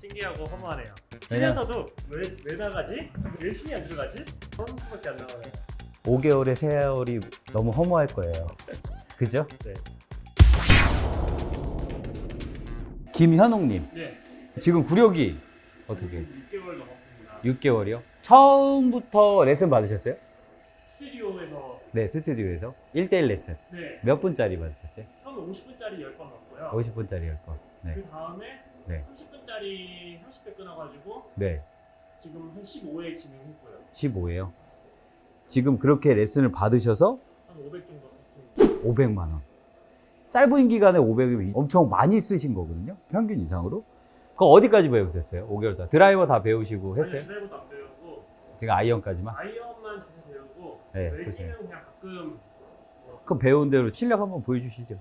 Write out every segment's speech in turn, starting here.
신기하고 허무하네요. 집에서도 왜, 왜 나가지? 왜 힘이 안 들어가지? 선수밖에 안 나가네요. 5개월의 세월이 너무 허무할 거예요. 그죠? 네. 김현웅님, 네. 지금 구력이 어떻게? 6개월 넘었습니다. 6개월이요? 처음부터 레슨 받으셨어요? 스튜디오에서 네, 스튜디오에서 1대1 레슨. 네. 몇 분짜리 받으셨어요? 처음에 50분짜리 10번 받고요. 50분짜리 10번. 네. 그 다음에 네. 30분짜리 30회 끊어가지고 네. 지금 한 15회 진행했고요. 15예요. 지금 그렇게 레슨을 받으셔서 한 500 정도 썼습니다. 500만 원. 짧은 기간에 500이면 엄청 많이 쓰신 거거든요. 평균 이상으로. 그거 어디까지 배우셨어요? 5개월 동안. 드라이버 다 배우시고 했어요? 드라이버도 안 배우고 지금 아이언까지만? 아이언만 잘 배우고 네, 웨지는 그냥 가끔 뭐그 배운 대로 실력 한번 보여주시죠.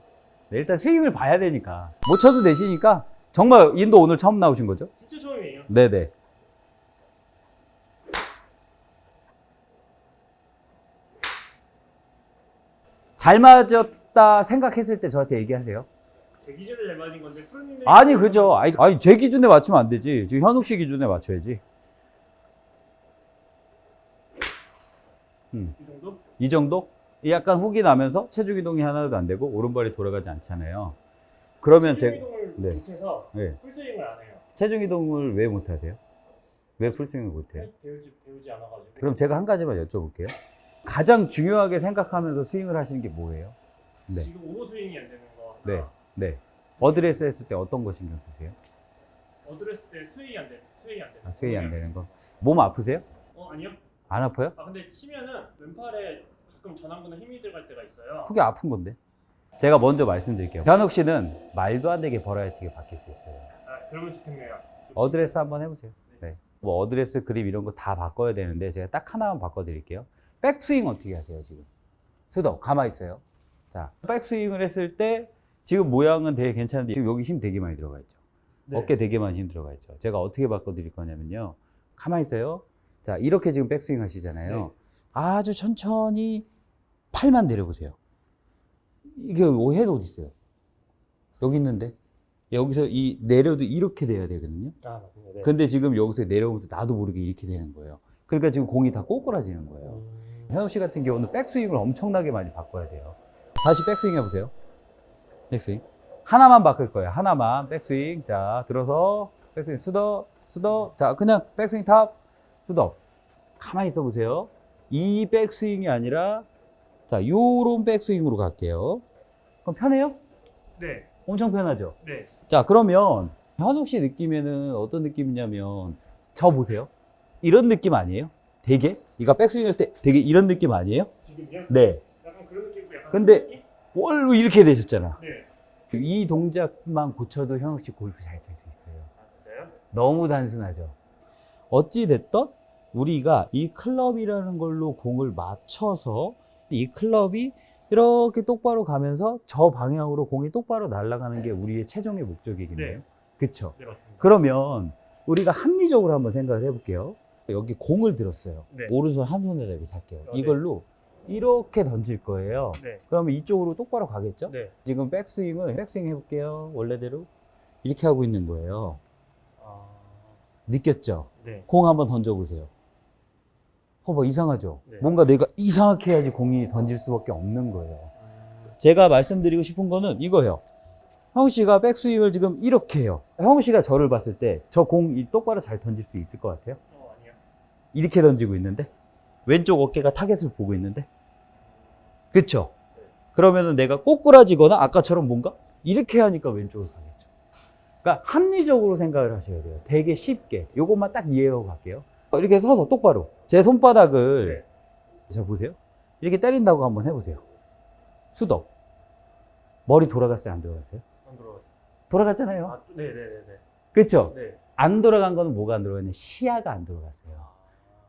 네, 일단 스윙을 봐야 되니까. 못 쳐도 되시니까 정말 인도 오늘 처음 나오신 거죠? 진짜 처음이에요. 네네. 잘 맞았다 생각했을 때 저한테 얘기하세요. 제 기준에 잘 맞은 건데 프로님의 아니 그죠. 아니, 아니, 제 기준에 맞추면 안 되지. 지금 현욱 씨 기준에 맞춰야지. 이 정도? 이 정도? 약간 훅이 나면서 체중 이동이 하나도 안 되고 오른발이 돌아가지 않잖아요. 그러면 제 이동을 네. 못해서 네. 풀스윙을 안 해요. 체중 이동을 왜 못 하세요? 왜 풀스윙을 못 해요? 배우지 배우지 않아가지고. 그럼 제가 한 가지만 여쭤볼게요. 가장 중요하게 생각하면서 스윙을 하시는 게 뭐예요? 네. 지금 오버 스윙이 안 되는 거. 네. 하나. 네. 어드레스 했을 때 어떤 거 신경 쓰세요? 어드레스 때 스윙이 안 돼. 스윙이 안 돼. 아, 스윙이 안 되는 거. 몸 아프세요? 어 아니요. 안 아파요? 아 근데 치면은 왼팔에 가끔 전완근에 힘이 들어갈 때가 있어요. 크게 아픈 건데. 제가 먼저 말씀드릴게요. 현욱 씨는 말도 안 되게 버라이어티가 바뀔 수 있어요. 아 그러면 좋겠네요. 어드레스 한번 해보세요. 네. 뭐 어드레스 그립 이런 거 다 바꿔야 되는데 제가 딱 하나만 바꿔드릴게요. 백스윙 어떻게 하세요 지금? 수도 가만히 있어요. 자, 백스윙을 했을 때 지금 모양은 되게 괜찮은데 지금 여기 힘 되게 많이 들어가 있죠. 네. 어깨 되게 많이 힘 들어가 있죠. 제가 어떻게 바꿔드릴 거냐면요. 가만히 있어요. 자, 이렇게 지금 백스윙 하시잖아요. 네. 아주 천천히 팔만 내려보세요. 이게 해도 어디 있어요? 여기 있는데 여기서 이 내려도 이렇게 돼야 되거든요. 아. 네. 근데 지금 여기서 내려오면서 나도 모르게 이렇게 되는 거예요. 그러니까 지금 공이 다 꼬꾸라지는 거예요. 음, 현우 씨 같은 경우는 백스윙을 엄청나게 많이 바꿔야 돼요. 다시 백스윙 해보세요. 백스윙. 하나만 바꿀 거예요. 하나만. 백스윙. 자, 들어서, 백스윙, 수더, 수더. 자, 그냥 백스윙 탑, 수더. 가만히 있어 보세요. 이 백스윙이 아니라, 자, 요런 백스윙으로 갈게요. 그럼 편해요? 네. 엄청 편하죠? 네. 자, 그러면 현욱 씨 느낌에는 어떤 느낌이냐면 저 보세요. 이런 느낌 아니에요? 되게? 이거 백스윙 할 때 되게 이런 느낌 아니에요? 지금요? 네. 약간 그런 느낌이고 약간. 근데- 원로 이렇게 되셨잖아. 네. 이 동작만 고쳐도 현욱 씨 골프 잘 칠 수 있어요. 아 진짜요? 너무 단순하죠. 어찌 됐든 우리가 이 클럽이라는 걸로 공을 맞춰서 이 클럽이 이렇게 똑바로 가면서 저 방향으로 공이 똑바로 날아가는 게 우리의 최종의 목적이겠네요. 네. 그쵸? 네 맞습니다. 그러면 우리가 합리적으로 한번 생각을 해볼게요. 여기 공을 들었어요. 네. 오른손 한 손으로 이렇게 잡게요. 어, 네. 이걸로 이렇게 던질 거예요. 네. 그러면 이쪽으로 똑바로 가겠죠? 네. 지금 백스윙을 백스윙 해볼게요. 원래대로 이렇게 하고 있는 거예요. 아. 느꼈죠? 네. 공 한번 던져보세요. 허봐 이상하죠? 네. 뭔가 내가 이상하게 해야지 공이 던질 수밖에 없는 거예요. 음, 제가 말씀드리고 싶은 거는 이거예요. 형우 씨가 백스윙을 지금 이렇게 해요. 형우 씨가 저를 봤을 때 저 공이 똑바로 잘 던질 수 있을 것 같아요? 어 아니요. 이렇게 던지고 있는데 왼쪽 어깨가 타겟을 보고 있는데 그쵸? 그러면은 내가 꼬꾸라지거나 아까처럼 뭔가 이렇게 하니까 왼쪽으로 가겠죠. 그러니까 합리적으로 생각을 하셔야 돼요. 되게 쉽게 요것만 딱 이해하고 갈게요. 이렇게 서서 똑바로 제 손바닥을 자 보세요. 이렇게 때린다고 한번 해보세요. 수덕 머리 돌아갔어요? 안 돌아갔어요? 안 들어갔어요. 돌아갔잖아요. 아 네네네네. 그쵸? 네. 안 돌아간 거는 뭐가 안 돌아갔냐? 시야가 안 돌아갔어요.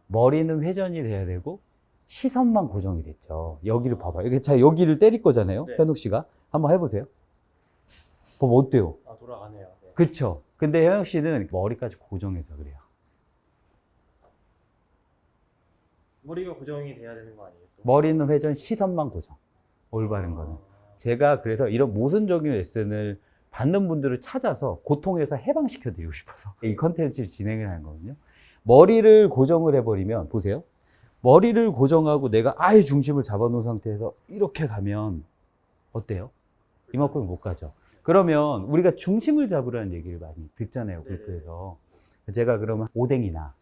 머리는 회전이 돼야 되고 시선만 고정이 됐죠. 여기를 봐봐. 여기 자 여기를 때릴 거잖아요. 네. 현욱 씨가 한번 해보세요. 봐봐 어때요? 아 돌아가네요. 네. 그쵸? 근데 혜영 씨는 머리까지 고정해서 그래요. 머리가 고정이 돼야 되는 거 아니에요? 또? 머리는 회전, 시선만 고정. 올바른 거는. 제가 그래서 이런 모순적인 레슨을 받는 분들을 찾아서 고통에서 해방시켜 드리고 싶어서 이 컨텐츠를 진행을 한 거거든요. 머리를 고정을 해버리면, 보세요. 머리를 고정하고 내가 아예 중심을 잡아놓은 상태에서 이렇게 가면 어때요? 이만큼 못 가죠. 그러면 우리가 중심을 잡으라는 얘기를 많이 듣잖아요, 네네. 골프에서. 제가 그러면 오뎅이나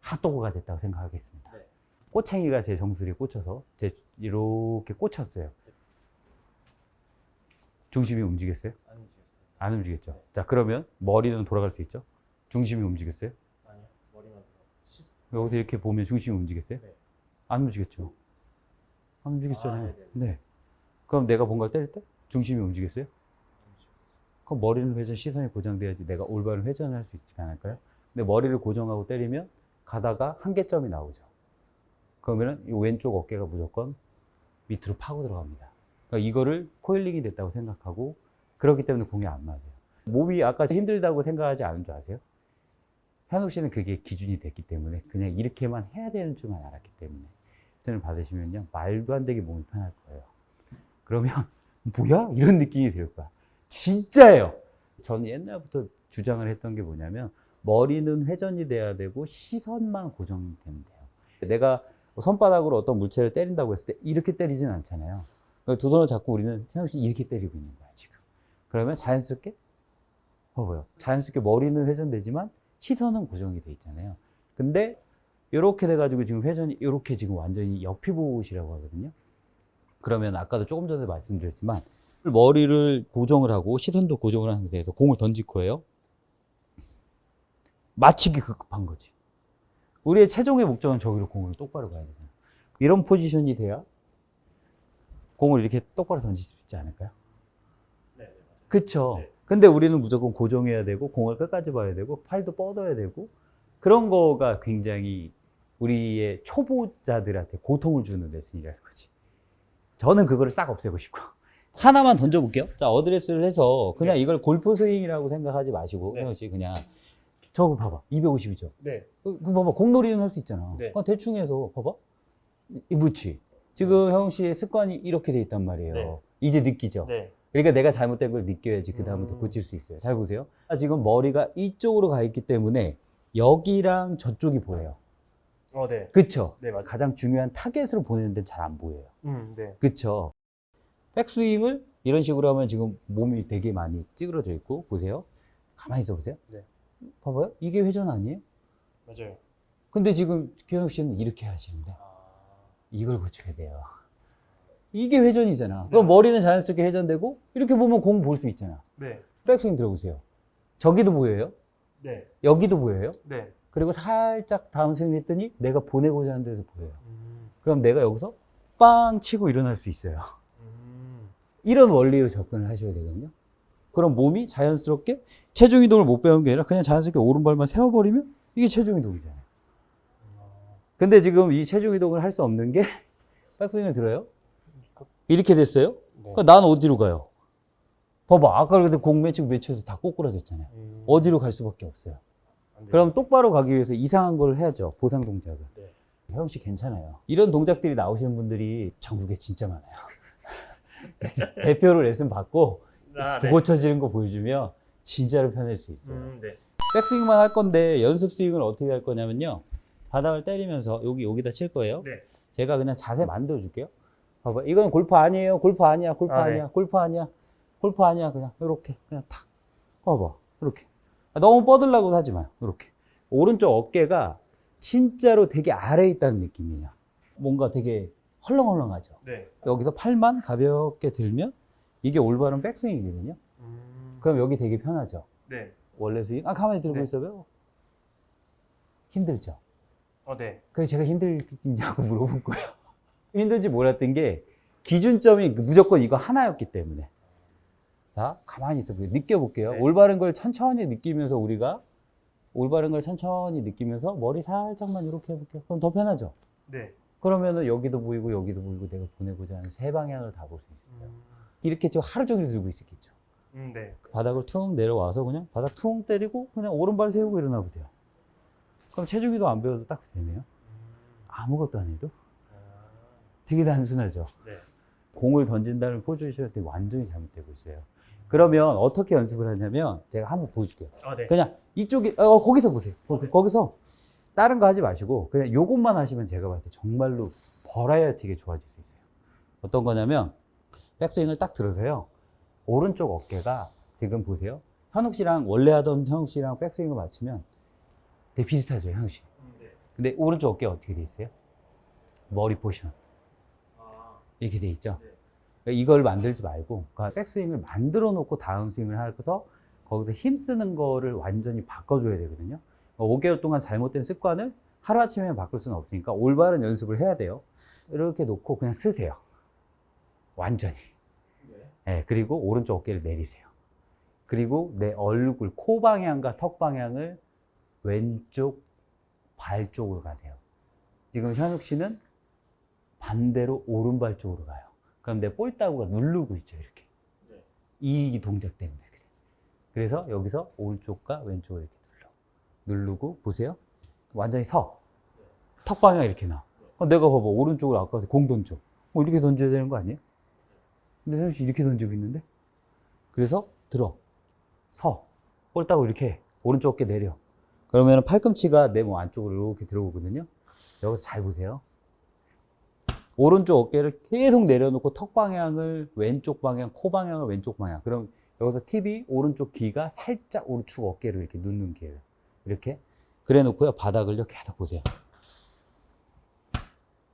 핫도그가 됐다고 생각하겠습니다. 네. 꼬챙이가 제 정수리에 꽂혀서 제 이렇게 꽂혔어요. 중심이 움직였어요? 안 움직였죠. 자, 그러면 머리는 돌아갈 수 있죠? 중심이 움직였어요? 아니요. 머리만. 시- 여기서 이렇게 보면 중심이 움직였어요? 네. 안 움직였죠. 안 움직였잖아요. 아. 네. 그럼 내가 뭔가를 때릴 때 중심이 움직였어요. 그럼 머리는 회전, 시선이 고정돼야지 내가 올바른 회전을 할 수 있지 않을까요? 근데 머리를 고정하고 때리면 가다가 한계점이 나오죠. 그러면은 이 왼쪽 어깨가 무조건 밑으로 파고 들어갑니다. 그러니까 이거를 코일링이 됐다고 생각하고 그렇기 때문에 공이 안 맞아요. 몸이 아까 힘들다고 생각하지 않은 줄 아세요? 현욱 씨는 그게 기준이 됐기 때문에 그냥 이렇게만 해야 되는 줄만 알았기 때문에 회전을 받으시면요 말도 안 되게 몸이 편할 거예요. 그러면 뭐야? 이런 느낌이 들 거야. 진짜예요. 저는 옛날부터 주장을 했던 게 뭐냐면 머리는 회전이 돼야 되고 시선만 고정되면 돼요. 내가 손바닥으로 어떤 물체를 때린다고 했을 때 이렇게 때리진 않잖아요. 그러니까 두 손을 잡고 우리는 씨 이렇게 때리고 있는 거야 지금. 그러면 자연스럽게 봐봐요. 자연스럽게 머리는 회전되지만 시선은 고정이 돼 있잖아요. 근데 이렇게 돼가지고 지금 회전이 이렇게 지금 완전히 옆피봇이라고 하거든요. 그러면 아까도 조금 전에 말씀드렸지만 머리를 고정을 하고 시선도 고정을 하는 상태에서 공을 던질 거예요. 맞히기 급급한 거지. 우리의 최종의 목적은 저기로 공을 똑바로 가야 되잖아. 이런 포지션이 돼야 공을 이렇게 똑바로 던질 수 있지 않을까요? 네, 네. 그쵸. 네. 근데 우리는 무조건 고정해야 되고, 공을 끝까지 봐야 되고, 팔도 뻗어야 되고, 그런 거가 굉장히 우리의 초보자들한테 고통을 주는 레슨이라는 거지. 저는 그거를 싹 없애고 싶고. 하나만 던져볼게요. 자, 어드레스를 해서 그냥 이걸 골프 스윙이라고 생각하지 마시고, 네. 씨 그냥 저거 봐봐. 250이죠. 네. 그 봐봐. 공놀이는 할 수 있잖아. 네. 그냥 대충 해서 봐봐. 이 무치. 지금 형 씨의 습관이 이렇게 돼 있단 말이에요. 네. 이제 느끼죠. 네. 그러니까 내가 잘못된 걸 느껴야지 그 다음부터 음. 고칠 수 있어요. 잘 보세요. 아, 지금 머리가 이쪽으로 가 있기 때문에 여기랑 저쪽이 보여요. 어, 네. 그쵸? 네, 맞아요. 가장 중요한 타겟으로 보내는 데는 잘 안 보여요. 음, 네. 그쵸? 백스윙을 이런 식으로 하면 지금 몸이 되게 많이 찌그러져 있고 보세요. 가만히 있어 보세요. 네. 봐봐요. 이게 회전 아니에요? 맞아요. 근데 지금 교영 씨는 이렇게 하시는데 아. 이걸 고쳐야 돼요. 이게 회전이잖아. 네. 그럼 머리는 자연스럽게 회전되고 이렇게 보면 공 볼 수 있잖아. 네. 백스윙 들어보세요. 저기도 보여요. 네. 여기도 보여요. 네. 그리고 살짝 다운 스윙 했더니 내가 보내고자 하는 데도 보여요. 음. 그럼 내가 여기서 빵 치고 일어날 수 있어요. 음. 이런 원리로 접근을 하셔야 되거든요. 그럼 몸이 자연스럽게 체중 이동을 못 배우는 게 아니라 그냥 자연스럽게 오른발만 세워버리면 이게 체중 이동이잖아요. 어. 근데 지금 이 체중 이동을 할 수 없는 게 백스윙을 들어요. 이렇게 됐어요. 네. 그럼 난 어디로 가요? 봐봐. 아까 근데 공 매치고 매치해서 다 꼬꾸라졌잖아요. 음. 어디로 갈 수밖에 없어요. 안 돼요. 그럼 똑바로 가기 위해서 이상한 걸 해야죠. 보상 동작을. 네. 혜영 씨 괜찮아요. 이런 동작들이 나오시는 분들이 전국에 진짜 많아요. 대표로 레슨 받고 아, 네. 고쳐지는 거 보여주면 진짜로 편할 수 있어요. 음, 네. 백스윙만 할 건데 연습 스윙을 어떻게 할 거냐면요. 바닥을 때리면서 여기 여기다 칠 거예요. 네. 제가 그냥 자세 만들어 줄게요. 봐봐. 이건 골프 아니에요. 골프 아니야. 골프 아, 아, 네. 니야 골프 아니야. 골프 아니야. 그냥 이렇게 그냥 탁. 봐봐. 이렇게. 아, 너무 뻗으려고 하지 마요. 이렇게. 오른쪽 어깨가 진짜로 되게 아래에 있다는 느낌이에요. 뭔가 되게 헐렁헐렁하죠. 네. 여기서 팔만 가볍게 들면 이게 올바른 백스윙이거든요. 음. 그럼 여기 되게 편하죠. 네. 원래 스윙. 아, 가만히 들고 네. 있어봐요. 힘들죠. 어, 네. 그래서 제가 힘들냐고 물어본 거예요. 힘들지 몰랐던 게 기준점이 무조건 이거 하나였기 때문에. 자, 가만히 있어 보세요. 느껴볼게요. 네. 올바른 걸 천천히 느끼면서 우리가 올바른 걸 천천히 느끼면서 머리 살짝만 이렇게 해볼게요. 그럼 더 편하죠? 네. 그러면은 여기도 보이고 여기도 보이고 내가 보내고자 하는 세 방향을 다 볼 수 있어요. 음. 이렇게 좀 하루 종일 들고 있었겠죠. 음, 네. 바닥을 퉁 내려와서 그냥 바닥 퉁 때리고 그냥 오른발 세우고 일어나 보세요. 그럼 체중이도 안 배워도 딱 되네요. 음. 아무것도 안 해도 아, 되게 단순하죠. 네. 공을 던진다는 포지션이 완전히 잘못되고 있어요. 그러면 어떻게 연습을 하냐면 제가 한번 보여줄게요. 아, 네. 그냥 이쪽에 어, 거기서 보세요. 거- 거기서 다른 거 하지 마시고 그냥 요것만 하시면 제가 봤을 때 정말로 버라이어티게 좋아질 수 있어요. 어떤 거냐면 백스윙을 딱 들어서요. 오른쪽 어깨가 지금 보세요. 현욱 씨랑 원래 하던 현욱 씨랑 백스윙을 맞추면 되게 비슷하죠, 현욱 씨. 음, 네. 근데 오른쪽 어깨 어떻게 돼 있어요? 머리 포션 아, 이렇게 돼 있죠. 네. 그러니까 이걸 만들지 말고 그러니까 백스윙을 만들어 놓고 다운 스윙을 하고서 거기서 힘 쓰는 거를 완전히 바꿔줘야 되거든요. 5개월 동안 잘못된 습관을 하루아침에 바꿀 수는 없으니까 올바른 연습을 해야 돼요. 이렇게 놓고 그냥 쓰세요. 완전히. 네. 예, 그리고 오른쪽 어깨를 내리세요. 그리고 내 얼굴, 코 방향과 턱 방향을 왼쪽 발 쪽으로 가세요. 지금 현욱 씨는 반대로 오른발 쪽으로 가요. 그럼 내 볼따구가 누르고 있죠, 이렇게. 네. 이 동작 때문에 그래. 그래서 여기서 오른쪽과 왼쪽을 이렇게 눌러. 누르고, 보세요. 완전히 서. 턱 방향 이렇게 나. 어, 내가 봐봐. 오른쪽을 아까 공 던져. 어, 이렇게 던져야 되는 거 아니에요? 근데 선생님 씨 이렇게 던지고 있는데? 그래서 들어. 서. 꼴따고 이렇게 해. 오른쪽 어깨 내려. 그러면 팔꿈치가 내 몸 안쪽으로 이렇게 들어오거든요. 여기서 잘 보세요. 오른쪽 어깨를 계속 내려놓고 턱 방향을 왼쪽 방향, 코 방향을 왼쪽 방향. 그럼 여기서 팁이 오른쪽 귀가 살짝 우측 어깨를 이렇게 눕는 게예요. 이렇게. 그래 놓고요. 바닥을요. 계속 보세요.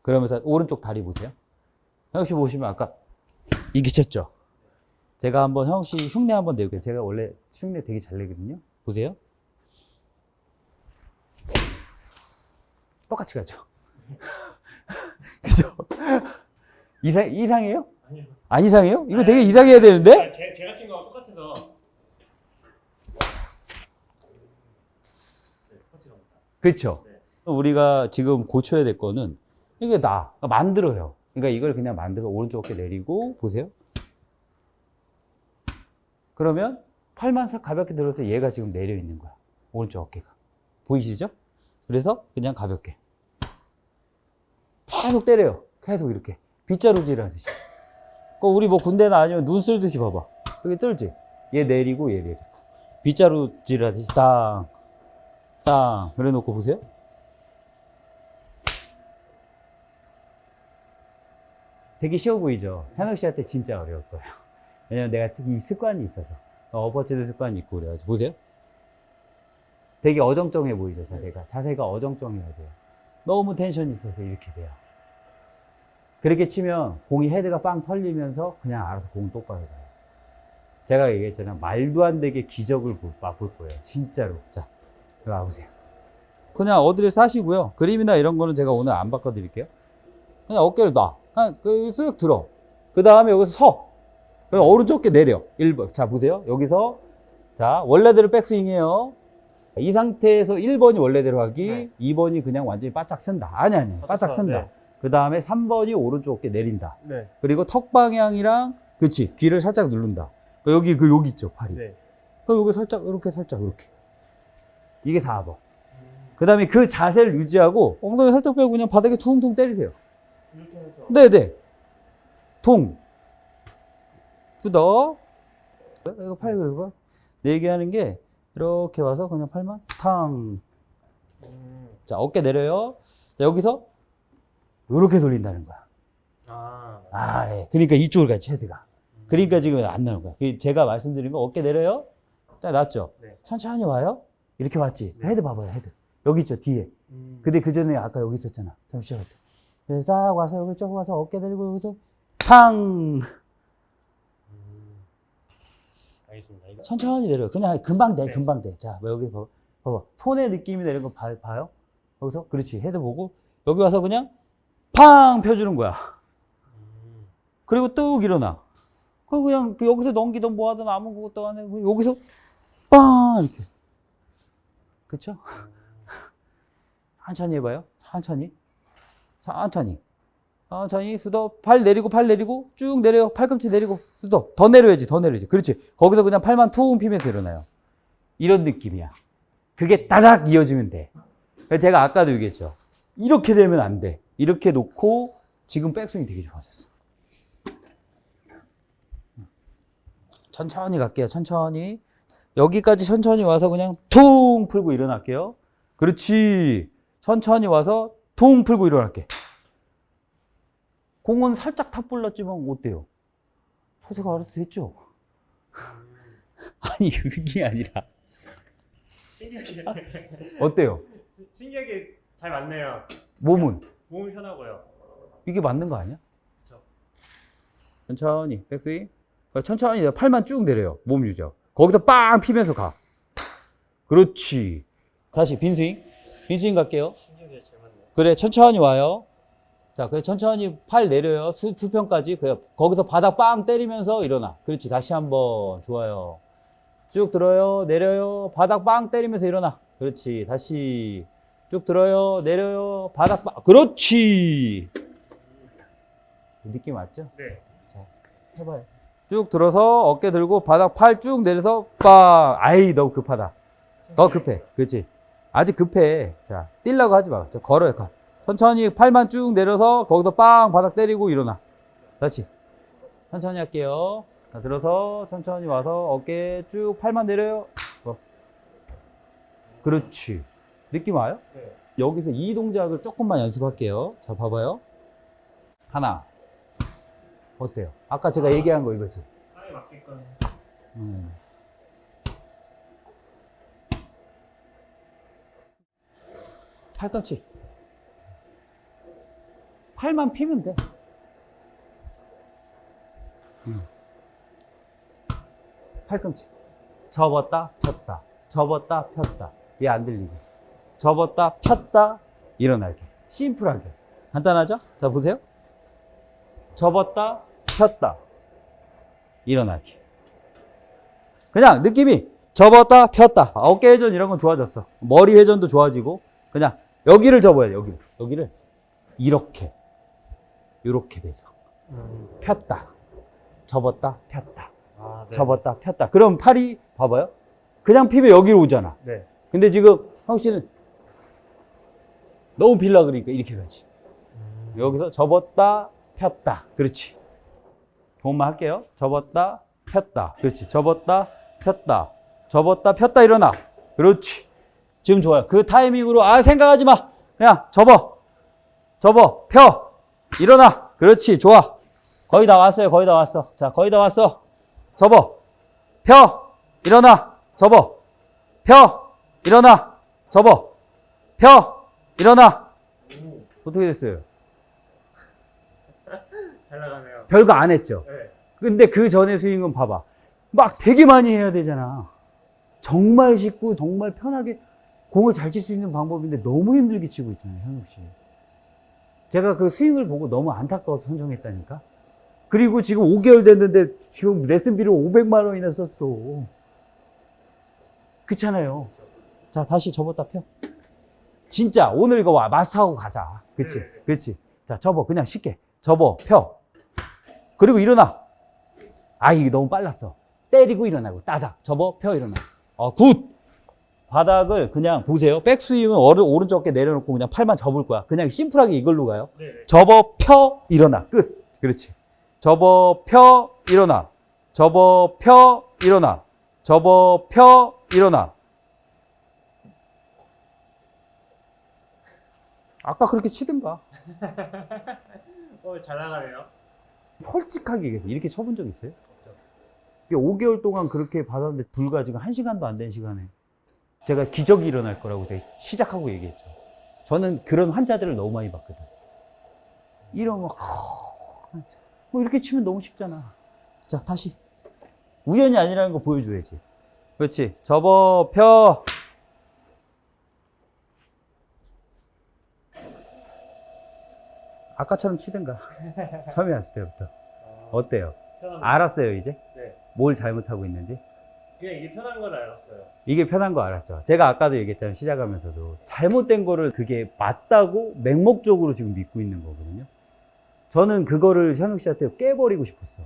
그러면서 오른쪽 다리 보세요. 형씨 보시면 아까 이게 쳤죠? 제가 한번 형씨 흉내 한번 내볼게요. 제가 원래 흉내 되게 잘 내거든요. 보세요. 똑같이 가죠. 그죠? 이상, 이상해요? 아니요. 안 이상해요? 이거 되게 이상해야 되는데? 아, 제, 제가 친 거랑 똑같아서. 그쵸? 네. 우리가 지금 고쳐야 될 거는 이게 나 만들어요. 그러니까 이걸 그냥 만들어서 오른쪽 어깨 내리고 보세요. 그러면 팔만 싹 가볍게 들어서 얘가 지금 내려 있는 거야. 오른쪽 어깨가. 보이시죠? 그래서 그냥 가볍게. 계속 때려요. 계속 이렇게. 빗자루질 하듯이. 그 우리 뭐 군대나 아니면 눈 쓸듯이 봐봐. 여기 뜰지? 얘 내리고 얘 내리고. 빗자루질 하듯이 땅, 땅. 그래 놓고 보세요. 되게 쉬워 보이죠? 현욱 씨한테 진짜 어려울 거예요. 왜냐면 내가 이 습관이 있어서. 어버치드 습관이 있고 그래가지고. 보세요. 되게 어정쩡해 보이죠, 자세가. 자세가 어정쩡해야 돼요. 너무 텐션이 있어서 이렇게 돼요. 그렇게 치면 공이 헤드가 빵 털리면서 그냥 알아서 공 똑바로 가요. 제가 얘기했잖아요. 말도 안 되게 기적을 볼- 맛볼 거예요. 진짜로. 자, 여기 와보세요. 그냥 어디를 사시고요. 그림이나 이런 거는 제가 오늘 안 바꿔드릴게요. 그냥 어깨를 놔. 그냥 그쓱 들어. 그 다음에 여기서 서. 그럼 오른쪽 어깨 내려. 1번. 자, 보세요. 여기서. 자, 원래대로 백스윙이에요. 이 상태에서 1번이 원래대로 하기, 네. 2번이 그냥 완전히 바짝 쓴다. 아니, 아니. 바짝 쓴다. 네. 그 다음에 3번이 오른쪽 어깨 내린다. 네. 그리고 턱 방향이랑, 그치. 귀를 살짝 누른다. 그 여기, 그, 여기 있죠. 팔이. 네. 그럼 여기 살짝, 이렇게 살짝, 이렇게. 이게 4번. 그 다음에 그 자세를 유지하고, 엉덩이 살짝 빼고 그냥 바닥에 퉁퉁 때리세요. 이렇게 해서. 네네. 통. 뜯어. 이거 팔 그리고 네개 하는 게 이렇게 와서 그냥 팔만 탕. 음. 자 어깨 내려요. 자, 여기서 이렇게 돌린다는 거야. 아. 아, 예. 그러니까 이쪽을 가지 헤드가. 그러니까 지금 안 나오는 거야. 그 제가 말씀드린 거 어깨 내려요. 자 놨죠. 네. 천천히 와요. 이렇게 왔지. 네. 헤드 봐봐요 헤드. 여기 있죠 뒤에. 음. 근데 그 전에 아까 여기 있었잖아. 때. 그래서 딱 와서 여기 쭉 와서 어깨 들고 여기서 탕! 음. 알겠습니다. 이거. 천천히 내려요. 그냥 금방 돼, 네. 금방 돼. 자, 뭐 여기 봐봐. 봐봐. 손의 느낌이 내는 거 봐, 봐요? 여기서? 그렇지. 헤드 보고. 여기 와서 그냥 팡! 펴주는 거야. 음. 그리고 뚝 일어나. 그리고 그냥 그 여기서 넘기든 뭐 하든 아무것도 안 해. 여기서 빵! 이렇게. 그쵸? 음. 천천히 해봐요. 천천히. 천천히. 천천히 스톱. 팔 내리고 팔 내리고 쭉 내려요. 팔꿈치 내리고 스톱. 더 내려야지 더 내려야지. 그렇지. 거기서 그냥 팔만 퉁 피면서 일어나요. 이런 느낌이야. 그게 따닥 이어지면 돼. 제가 아까도 얘기했죠. 이렇게 되면 안 돼. 이렇게 놓고 지금 백스윙이 되게 좋아졌어. 천천히 갈게요. 천천히. 여기까지 천천히 와서 그냥 퉁 풀고 일어날게요. 그렇지. 천천히 와서 퉁 풀고 일어날게. 공은 살짝 탑볼랐지만 어때요? 소세가 알아서 됐죠? 아니 그게 아니라 신기하게 어때요? 신기하게 잘 맞네요. 몸은 몸이 편하고요. 이게 맞는 거 아니야? 그렇죠. 천천히 백스윙 천천히 팔만 쭉 내려요 몸 유지하고 거기서 빵 피면서 가 그렇지 다시 빈스윙 빈스윙 갈게요 신기하게 잘 맞네요. 그래 천천히 와요 자 그래 천천히 팔 내려요 수, 수평까지 그래 거기서 바닥 빵 때리면서 일어나 그렇지 다시 한번 좋아요 쭉 들어요 내려요 바닥 빵 때리면서 일어나 그렇지 다시 쭉 들어요 내려요 바닥 빵 그렇지 느낌 맞죠? 네. 자, 해봐요. 쭉 들어서 어깨 들고 바닥 팔 쭉 내려서 빵. 아이 너무 급하다. 더 급해. 그렇지. 아직 급해. 자, 뛰려고 하지 마. 자, 걸어요. 가. 천천히 팔만 쭉 내려서 거기서 빵 바닥 때리고 일어나. 다시. 천천히 할게요. 자, 들어서 천천히 와서 어깨 쭉 팔만 내려요. 어. 그렇지. 느낌 와요? 네. 여기서 이 동작을 조금만 연습할게요. 자, 봐봐요. 하나. 어때요? 아까 제가 얘기한 거 이거지. 땅에 맞게끔. 음. 팔꿈치. 팔만 피면 돼. 음. 팔꿈치. 접었다, 폈다. 접었다, 폈다. 얘 안 들리게. 접었다, 폈다, 일어나게. 심플하게. 간단하죠? 자, 보세요. 접었다, 폈다. 일어나기. 그냥 느낌이 접었다 폈다 어깨 회전 이런 건 좋아졌어 머리 회전도 좋아지고 그냥 여기를 접어야 돼 여기를 여기를 이렇게 이렇게 돼서. 음. 폈다. 접었다 폈다. 아, 네. 접었다 폈다. 그럼 팔이 봐봐요. 그냥 피면 여기로 오잖아. 네. 근데 지금 형 씨는 너무 빌라 그러니까 이렇게 가지. 음. 여기서 접었다 폈다. 그렇지. 그것만 할게요. 접었다 폈다. 그렇지. 접었다 폈다. 접었다 폈다 일어나. 그렇지. 지금 좋아요. 그 타이밍으로 아 생각하지 마. 그냥 접어. 접어. 펴 일어나. 그렇지 좋아. 거의 다 왔어요 거의 다 왔어. 자 거의 다 왔어. 접어. 펴. 일어나. 접어. 펴. 일어나. 접어. 펴. 일어나. 오, 어떻게 됐어요? 잘 나가네요. 별거 안 했죠? 네. 근데 그 전에 스윙은 봐봐. 막 되게 많이 해야 되잖아. 정말 쉽고 정말 편하게 공을 잘 칠 수 있는 방법인데 너무 힘들게 치고 있잖아요, 현욱 씨. 제가 그 스윙을 보고 너무 안타까워서 선정했다니까. 그리고 지금 5개월 됐는데 지금 레슨비를 500만 원이나 썼어. 그렇잖아요. 자, 다시 접었다 펴. 진짜 오늘 이거 와 마스터하고 가자. 그치? 네. 그치? 자, 접어. 그냥 쉽게. 접어. 펴. 그리고 일어나. 아, 이게 너무 빨랐어. 때리고 일어나고, 따닥, 접어, 펴, 일어나. 어, 굿! 바닥을 그냥 보세요. 백스윙은 오른, 오른쪽 어깨 내려놓고 그냥 팔만 접을 거야. 그냥 심플하게 이걸로 가요. 네. 네. 접어, 펴, 일어나. 끝. 그렇지. 접어, 펴, 일어나. 접어, 펴, 일어나. 접어, 펴, 일어나. 아까 그렇게 치든가. 어, 잘 나가네요. 솔직하게 얘기해서 이렇게 쳐본 적 있어요? 없죠. 이게 5개월 동안 그렇게 받았는데 불과 지금 1시간도 안 된 시간에 제가 기적이 일어날 거라고 되게 시작하고 얘기했죠. 저는 그런 환자들을 너무 많이 봤거든. 이러면 허, 뭐 이렇게 치면 너무 쉽잖아. 자, 다시. 우연이 아니라는 거 보여줘야지. 그렇지. 접어, 펴. 아까처럼 치든가. 처음에 왔을 때부터. 어, 어때요? 알았어요, 이제? 네. 뭘 잘못하고 있는지? 그냥 이게 편한 건 알았어요. 이게 편한 거 알았죠. 제가 아까도 얘기했잖아요. 시작하면서도. 잘못된 거를 그게 맞다고 맹목적으로 지금 믿고 있는 거거든요. 저는 그거를 현욱 씨한테 깨버리고 싶었어.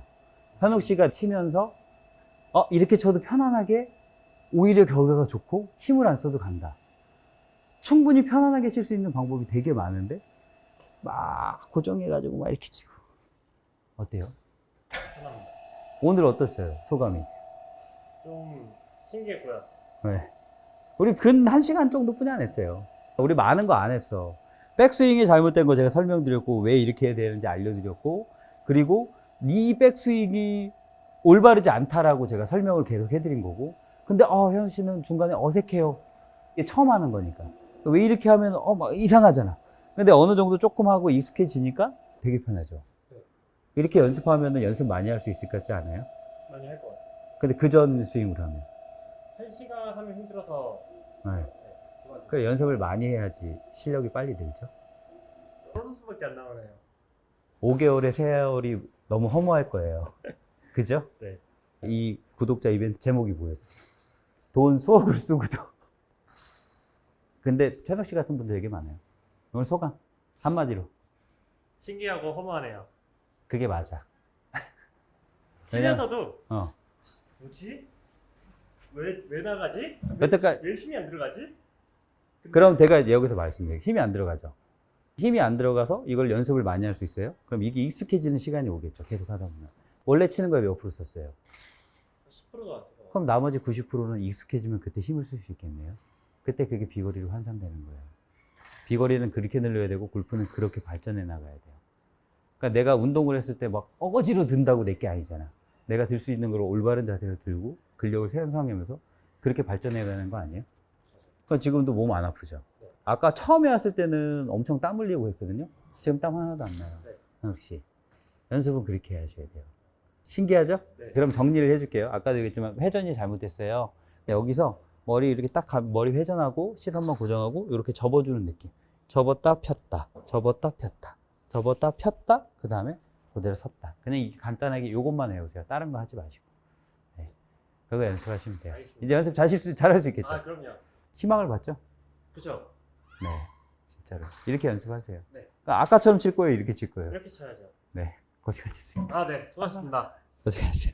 현욱 씨가 치면서 어 이렇게 쳐도 편안하게 오히려 결과가 좋고 힘을 안 써도 간다. 충분히 편안하게 칠 수 있는 방법이 되게 많은데 막 고정해가지고 막 이렇게 치고 어때요? 오늘 어땠어요? 소감이? 좀 신기했고요. 네. 우리 근한 시간 정도뿐이 안 했어요. 우리 많은 거 안 했어. 백스윙이 잘못된 거 제가 설명드렸고 왜 이렇게 해야 되는지 알려드렸고 그리고 이 백스윙이 올바르지 않다라고 제가 설명을 계속 해드린 거고 근데 어 현우 씨는 중간에 어색해요. 이게 처음 하는 거니까 왜 이렇게 하면 어 막 이상하잖아. 근데 어느 정도 조금 하고 익숙해지니까 되게 편하죠. 네. 이렇게 연습하면 연습 많이 할 수 있을 것 같지 않아요? 많이 할 것 같아요. 근데 그 전 스윙으로 하면 한 시간 하면 힘들어서 네. 네. 그 연습을 많이 해야지 실력이 빨리 늘죠. 선수밖에 안 나오네요. 5개월의 세월이 너무 허무할 거예요. 그죠? 네. 이 구독자 이벤트 제목이 뭐였어요? 돈 수억을 쓰고도. 근데 최덕 씨 같은 분들 되게 많아요. 오늘 소감 한마디로 신기하고 허무하네요. 그게 맞아. 치면서도 어. 뭐지? 왜, 왜 나가지? 여태까지- 왜 힘이 안 들어가지? 그럼 제가 이제 여기서 말씀드릴게요. 힘이 안 들어가죠. 힘이 안 들어가서 이걸 연습을 많이 할 수 있어요? 그럼 이게 익숙해지는 시간이 오겠죠. 계속 하다 보면. 원래 치는 거에 몇 프로 썼어요? 10%도 안 쓰고. 그럼 나머지 90%는 익숙해지면 그때 힘을 쓸 수 있겠네요. 그때 그게 비거리로 환산되는 거예요. 비거리는 그렇게 늘려야 되고 골프는 그렇게 발전해 나가야 돼요. 그러니까 내가 운동을 했을 때 막 어거지로 든다고 내 게 아니잖아. 내가 들 수 있는 걸 올바른 자세로 들고 근력을 생성하면서 그렇게 발전해 가는 거 아니에요? 그럼 지금도 몸 안 아프죠? 네. 아까 처음에 왔을 때는 엄청 땀 흘리고 했거든요. 지금 땀 하나도 안 나요. 네. 역시 연습은 그렇게 하셔야 돼요. 신기하죠? 네. 그럼 정리를 해줄게요. 아까도 얘기했지만 회전이 잘못됐어요. 여기서 머리 이렇게 딱 가- 머리 회전하고 시선만 고정하고 이렇게 접어주는 느낌. 접었다 폈다. 접었다 폈다. 접었다 폈다. 그 다음에 그대로 섰다. 그냥 이- 간단하게 이것만 외우세요. 다른 거 하지 마시고. 네. 그거 연습하시면 돼요. 알겠습니다. 이제 연습 잘할 수, 잘할 수 있겠죠? 아, 그럼요. 희망을 받죠? 그죠? 네. 진짜로. 이렇게 연습하세요. 네. 그러니까 아까처럼 칠 거예요? 이렇게 칠 거예요? 이렇게 쳐야죠. 네. 고생하셨습니다. 아, 네. 수고하셨습니다. 고생하셨어요.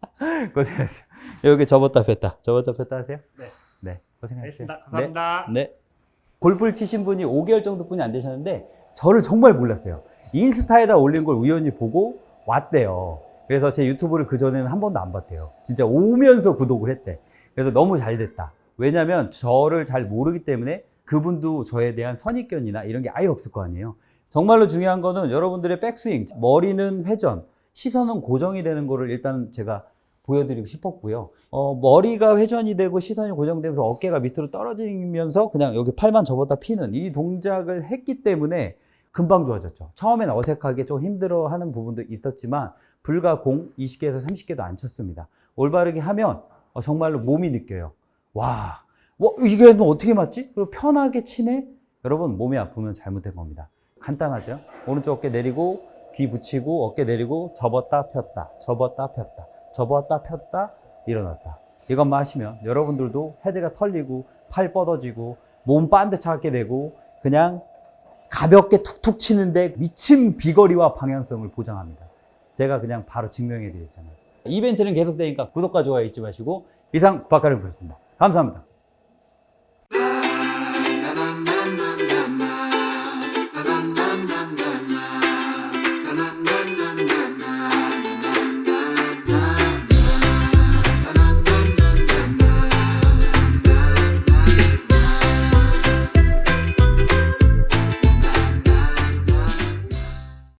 고생하셨어요. 여기 접었다 폈다. 접었다 폈다 하세요? 네. 네. 고생하셨어요. 알겠습니다. 감사합니다. 네. 네. 골프를 치신 분이 5개월 정도뿐이 안 되셨는데 저를 정말 몰랐어요. 인스타에다 올린 걸 우연히 보고 왔대요. 그래서 제 유튜브를 그전에는 한 번도 안 봤대요. 진짜 오면서 구독을 했대. 그래서 너무 잘 됐다. 왜냐면 저를 잘 모르기 때문에 그분도 저에 대한 선입견이나 이런 게 아예 없을 거 아니에요. 정말로 중요한 거는 여러분들의 백스윙, 머리는 회전, 시선은 고정이 되는 거를 일단 제가 보여드리고 싶었고요. 어, 머리가 회전이 되고 시선이 고정되면서 어깨가 밑으로 떨어지면서 그냥 여기 팔만 접었다 피는 이 동작을 했기 때문에 금방 좋아졌죠. 처음엔 어색하게 좀 힘들어 하는 부분도 있었지만 불과 공 20개에서 30개도 안 쳤습니다. 올바르게 하면 어, 정말로 몸이 느껴요. 와, 뭐 이게 뭐 어떻게 맞지? 그리고 편하게 치네? 여러분 몸이 아프면 잘못된 겁니다. 간단하죠? 오른쪽 어깨 내리고 귀 붙이고 어깨 내리고 접었다 폈다 접었다 폈다 접었다 폈다 일어났다 이것만 하시면 여러분들도 헤드가 털리고 팔 뻗어지고 몸 반대 차게 되고 그냥 가볍게 툭툭 치는데 미친 비거리와 방향성을 보장합니다. 제가 그냥 바로 증명해 드렸잖아요 이벤트는 계속되니까 구독과 좋아요 잊지 마시고 이상 박가를 보였습니다. 감사합니다